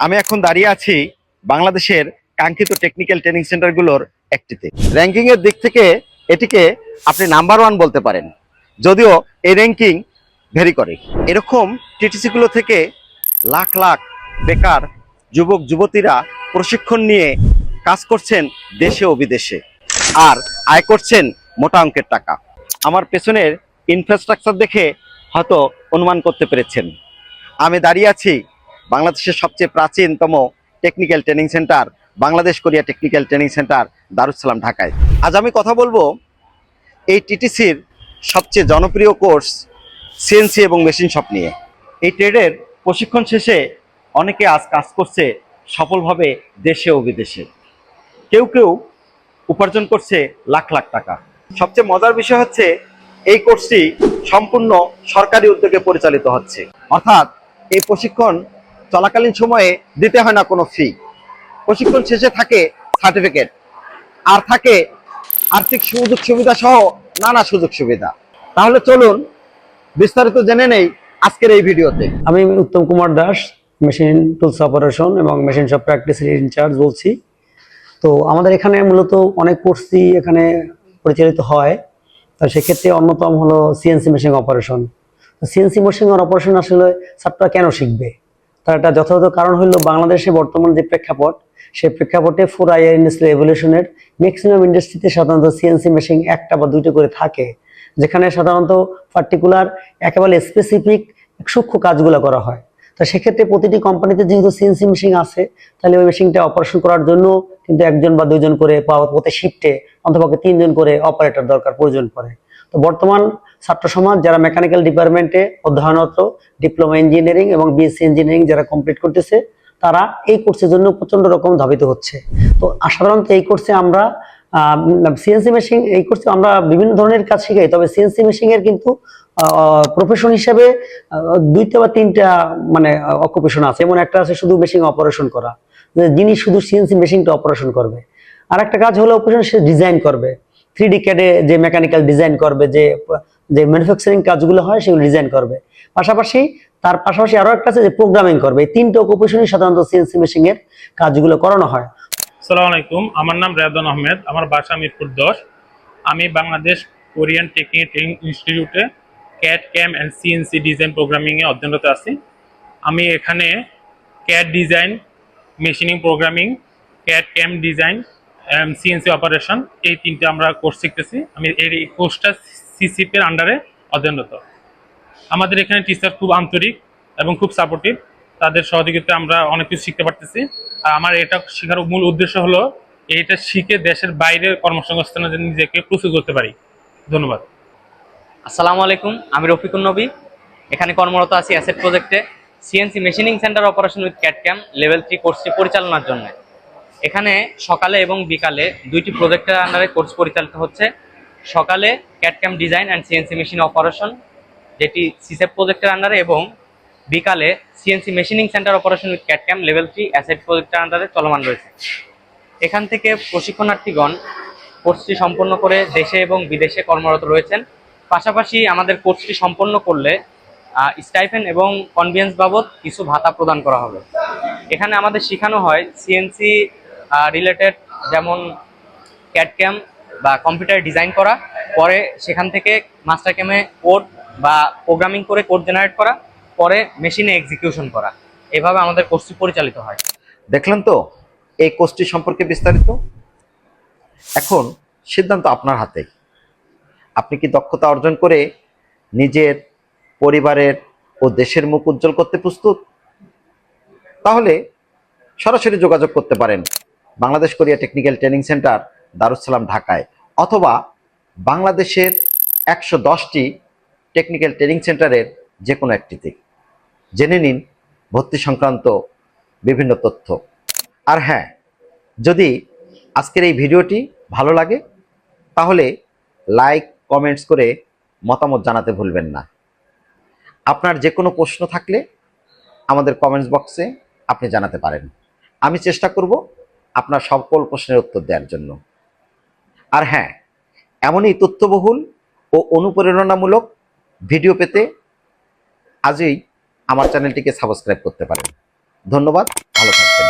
আমি এখন দাঁড়িয়ে আছি বাংলাদেশের কাঙ্ক্ষিত টেকনিক্যাল ট্রেনিং সেন্টারগুলোর একটিতে। র্যাঙ্কিং এর দিক থেকে এটিকে আপনি নাম্বার ওয়ান বলতে পারেন। যদিও এই র্যাঙ্কিং ভেরি করে। এরকম টিটিসি গুলো থেকে লাখ লাখ বেকার যুবক, যুবতীরা প্রশিক্ষণ নিয়ে কাজ করছেন দেশে ও বিদেশে। আর আয় করছেন মোটা অঙ্কের টাকা। আমার পেছনের ইনফ্রাস্ট্রাকচার দেখে হয়তো অনুমান করতে পেরেছেন। আমি দাঁড়িয়ে আছি বাংলাদেশের সবচেয়ে প্রাচীনতম technical training centre Bangladesh Korea technical training centre Darussalam ঢাকায়। আজ আমি কথা বলব এই টিটিসির সবচেয়ে জনপ্রিয় কোর্স সিএনসি এবং মেশিন শপ নিয়ে। এই ট্রেডের প্রশিক্ষণ শেষে অনেকে আজ কাজ করছে সফলভাবে দেশে ও বিদেশে। কেউ কেউ উপার্জন করছে লাখ লাখ টাকা। সবচেয়ে মজার বিষয় হচ্ছে এই কোর্সটি সম্পূর্ণ সরকারি উদ্যোগে পরিচালিত হচ্ছে। অর্থাৎ এই প্রশিক্ষণ চলাকালীন সময়ে দিতে হয় না কোনো ফি প্রশিক্ষণ শেষে থাকে সার্টিফিকেট আর থাকে আর্থিক সুযোগ সুবিধা সহ নানা সুযোগ সুবিধা। তাহলে চলুন বিস্তারিত জেনে নেই আজকের এই ভিডিওতে। আমি Uttam Kumar Das machine tools operation এবং মেশিন সব প্র্যাকটিসের ইনচার্জ বলছি। তো আমাদের এখানে মূলত অনেক কোর্সই এখানে পরিচালিত হয়। তো সেক্ষেত্রে অন্যতম হলো CNC machine operation CNC machine operation আসলে ছাত্ররা কেন শিখবে? তার একটা যথাযথ কারণ হলো বাংলাদেশে বর্তমান যে প্রেক্ষাপট, সেই প্রেক্ষাপটে ফোর আইআর ইন্ডাস্ট্রিয়াল এভলিউশনের ম্যাক্সিমাম ইন্ডাস্ট্রিতে সাধারণত সিএনসি মেশিন একটা বা দুইটা করে থাকে, যেখানে সাধারণত পার্টিকুলার একেবারে স্পেসিফিক সূক্ষ্ম কাজগুলো করা হয়। তো সেক্ষেত্রে প্রতিটি কোম্পানিতে যেহেতু সিএনসি মেশিন আছে, তাহলে ওই মেশিনটা অপারেশন করার জন্য কিন্তু একজন বা দুইজন করে বা প্রতি শিফটে অন্তপক্ষে তিনজন করে অপারেটর দরকার প্রয়োজন পড়ে। তো বর্তমান ছাত্র সমাজ যারা মেকানিক্যাল ডিপার্টমেন্টে অধ্যয়নরত ডিপ্লোমা ইঞ্জিনিয়ারিং এবং বিএসসি ইঞ্জিনিয়ারিং যারা কমপ্লিট করতেছে, তারা এই কোর্সের জন্য প্রচণ্ড রকম ধাবিত হচ্ছে। তো সাধারণত এই কোর্সে আমরা সিএনসি মেশিন এই কোর্সে আমরা বিভিন্ন ধরনের কাজ শিখাই, তবে সিএনসি মেশিন এর কিন্তু প্রফেশন হিসেবে দুইটা বা তিনটা মানে অকুপেশন আছে। এমন একটা আছে শুধু মেশিন অপারেশন করা যিনি শুধু সিএনসি মেশিনটা অপারেশন করবে। আর একটা কাজ হলো অপারেশন সে ডিজাইন করবে। থ্রি ডি ক্যাডে যে মেকানিক্যাল ডিজাইন করবে, যে যে ম্যানুফ্যাকচারিং কাজগুলো হয়, সেগুলো ডিজাইন করবে। পাশাপাশি তার পাশাপাশি আরও একটা আছে যে প্রোগ্রামিং করবে। এই তিনটে অকুপেশনই সাধারণত সিএনসি মেশিন এর কাজগুলো করানো হয়। সালাম আলাইকুম, আমার নাম রেদন আহমেদ, আমার বাসা মিরপুর দশ। আমি বাংলাদেশ কোরিয়ান টেকনিক ট্রেনিং ইনস্টিটিউটে CAD CAM and CNC design প্রোগ্রামিংয়ে অধ্যয়নরত আছি। আমি এখানে CAD design machining programming CAD CAM design CNC operation এই তিনটে আমরা কোর্স শিখতেছি। আমি এর এই কোর্সটা সিসিপির আন্ডারে অধ্যয়নরত। আমাদের এখানে টিচার খুব আন্তরিক এবং খুব সাপোর্টিভ তাদের সহযোগিতায় আমরা অনেক কিছু শিখতে পারতেছি। আর আমার এটা শেখার মূল উদ্দেশ্য হলো এটা শিখে দেশের বাইরের কর্মসংস্থানের জন্য নিজেকে প্রস্তুত করতে পারি। ধন্যবাদ। আসসালামু আলাইকুম, আমি রফিকুল নবী। এখানে কর্মরত আছি অ্যাসেট প্রজেক্টে। CNC machining centre operation with CAD CAM level three কোর্সটি পরিচালনার জন্য। এখানে সকালে এবং বিকালে দুইটি প্রজেক্টের আন্ডারে কোর্স পরিচালিত হচ্ছে। সকালে CAD CAM design and CNC machine operation যেটি সিসেপ প্রজেক্টের আন্ডারে এবং বিকালে CNC machining centre operation with CAD CAM level three ASSET প্রজেক্টের আন্ডারে চলমান রয়েছে। এখান থেকে প্রশিক্ষণার্থীগণ কোর্সটি সম্পন্ন করে দেশে এবং বিদেশে কর্মরত রয়েছেন। পাশাপাশি আমাদের কোর্সটি সম্পন্ন করলে স্টাইফেন এবং কনভিয়েন্স বাবদ কিছু ভাতা প্রদান করা হবে। এখানে আমাদের শেখানো হয় সিএনসি রিলেটেড যেমন ক্যাট ক্যাম বা কম্পিউটার ডিজাইন করা, পরে সেখান থেকে মাস্টার ক্যামে কোড বা প্রোগ্রামিং করে কোড জেনারেট করা, পরে মেশিনে এক্সিকিউশন করা। এভাবে আমাদের কোর্সটি পরিচালিত হয়। দেখলেন তো? এই কোর্সটি সম্পর্কে বিস্তারিত? এখন সিদ্ধান্ত আপনার হাতে আপনি কি দক্ষতা অর্জন করে নিজের পরিবারের ও দেশের মুখ উজ্জ্বল করতে প্রস্তুত? তাহলে সরাসরি যোগাযোগ করতে পারেন। Bangladesh Korea technical training centre Darussalam ঢাকায়, অথবা বাংলাদেশের একশো দশটি টেকনিক্যাল ট্রেনিং সেন্টারের যে কোনো একটিতে। জেনে নিন ভর্তি সংক্রান্ত বিভিন্ন তথ্য। আর হ্যাঁ যদি আজকের এই ভিডিওটি ভালো লাগে, তাহলে লাইক, কমেন্টস করে মতামত জানাতে ভুলবেন না। আপনার যে কোনো প্রশ্ন থাকলে আমাদের কমেন্টস বক্সে আপনি জানাতে পারেন। আমি চেষ্টা করব আপনার সকল প্রশ্নের উত্তর দেওয়ার জন্য। আর হ্যাঁ এমনই তথ্যবহুল ও অনুপ্রেরণামূলক ভিডিও পেতে আজই আমার চ্যানেলটিকে সাবস্ক্রাইব করতে পারেন। ধন্যবাদ, ভালো থাকবেন।